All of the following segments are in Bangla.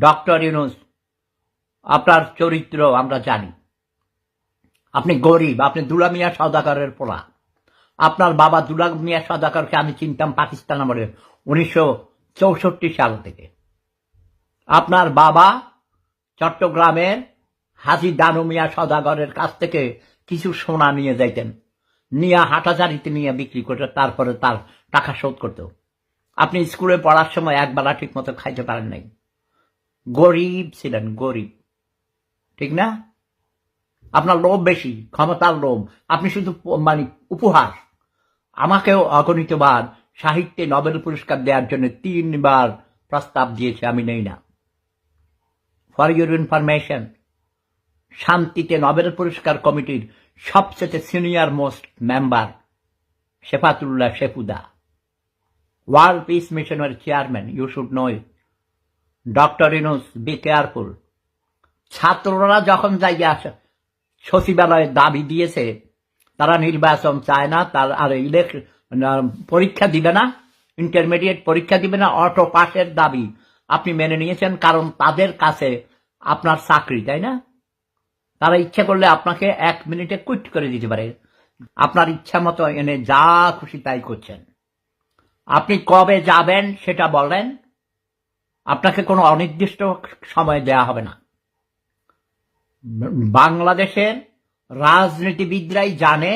ডক্টর ইউনুস, আপনার চরিত্র আমরা জানি। আপনি গরিব, আপনি দুলা মিয়া সদাগরের পোলা। আপনার বাবা দুলা মিয়া সদাগরকে আমি চিনতাম পাকিস্তান আমলে উনিশশো চৌষট্টি সাল থেকে। আপনার বাবা চট্টগ্রামের হাজি দানু মিয়া সদাগরের কাছ থেকে কিছু সোনা নিয়ে যাইতেন। নিয়ে হাটাচারিতে নিয়ে বিক্রি করতে তারপরে তার টাকা শোধ করত। আপনি স্কুলে পড়ার সময় একবেলা ঠিক মতো খাইতে পারেন নাই। গরিব ছিলেন, গরিব। ঠিক না? আপনার লোভ বেশি, ক্ষমতার লোভ। আপনি শুধু মানে উপহার। আমাকেও অগণিতবার সাহিত্যে নোবেল পুরস্কার দেওয়ার জন্য তিনবার প্রস্তাব দিয়েছে, আমি নেই না। ফর ইউর ইনফরমেশন শান্তিতে নোবেল পুরস্কার কমিটির সবচেয়ে senior most member Shefatullah Shefuda world peace মিশনের chairman you should know it doctor Yunus be careful ছাত্ররা যখন যাইয়া আসে, সচিবালয়ে দাবি দিয়েছে, তারা নির্বাচন চায় না, তার আর ইলেকশন পরীক্ষা দিবে না ইন্টারমিডিয়েট পরীক্ষা দিবে না, অটো পাসের দাবি। আপনি মেনে নিয়েছেন, কারণ তাদের কাছে আপনার চাকরি, তাই না? তারা ইচ্ছা করলে আপনাকে এক মিনিটে কুইট করে দিতে পারে। আপনার ইচ্ছা মতো এনে যা খুশি তাই করছেন। আপনি কবে যাবেন সেটা বলেন। আপনাকে কোনো অনির্দিষ্ট সময় দেয়া হবে না। বাংলাদেশের রাজনীতিবিদরাই জানে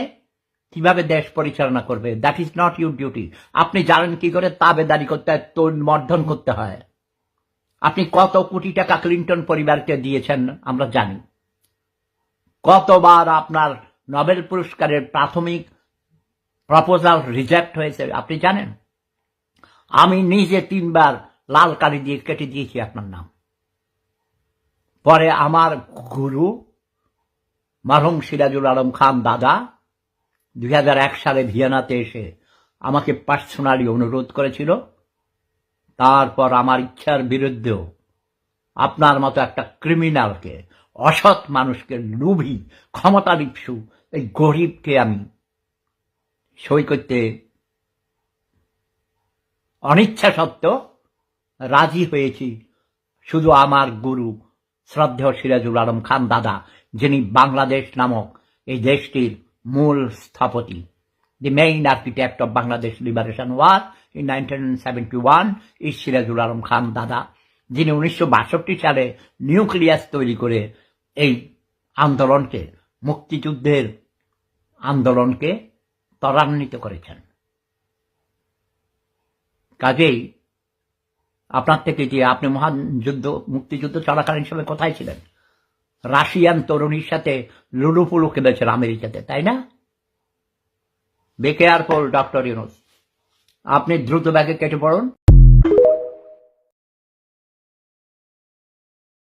কীভাবে দেশ পরিচালনা করবে। That is not your duty আপনি জানেন কি করে তাবে তাবেদারি করতে হয় মর্ধন করতে হয়। আপনি কত কোটি টাকা ক্লিন্টন পরিবারকে দিয়েছেন, আমরা জানি। কতবার আপনার নোবেল পুরস্কারের প্রাথমিক প্রপোজাল রিজেক্ট হয়েছে, আপনি জানেন? আমি নিজে তিনবার লাল কালি দিয়ে কেটে দিয়েছি আপনার নাম। পরে আমার গুরু মারহুম সিরাজুল আলম খান দাদা দুই হাজার এক সালে ভিয়েনাতে এসে আমাকে পার্সোনালি অনুরোধ করেছিল। তারপর আমার ইচ্ছার বিরুদ্ধেও আপনার মতো একটা ক্রিমিনালকে, অসৎ মানুষকে, লুভি, ক্ষমতা লিপসু এই গরিবকে আমি সই করতে অনিচ্ছা সত্ত্বেও রাজি হয়েছি। শুধু আমার গুরু, শ্রদ্ধেয় সিরাজুল আলম খান দাদা, যিনি বাংলাদেশ নামক এই দেশটির মূল স্থপতি। The main architect of Bangladesh liberation war in nineteen seventy one is Sirajul Alam Khan দাদা, যিনি উনিশশো বাষট্টি সালে নিউক্লিয়াস তৈরি করে এই আন্দোলনকে, মুক্তিযুদ্ধের আন্দোলনকে ত্বরান্বিত করেছেন। কাজেই আপনার থেকে যে আপনি মহান যুদ্ধ, মুক্তিযুদ্ধ চলাকালীন সময় কোথায় ছিলেন? রাশিয়ান তরুণীর সাথে লুলুপুলু খেলেছেন আমেরিকাতে, তাই না? বেকেয়ারফুল ডক্টর ইউনুস আপনি দ্রুত ব্যাগে কেটে পড়ুন।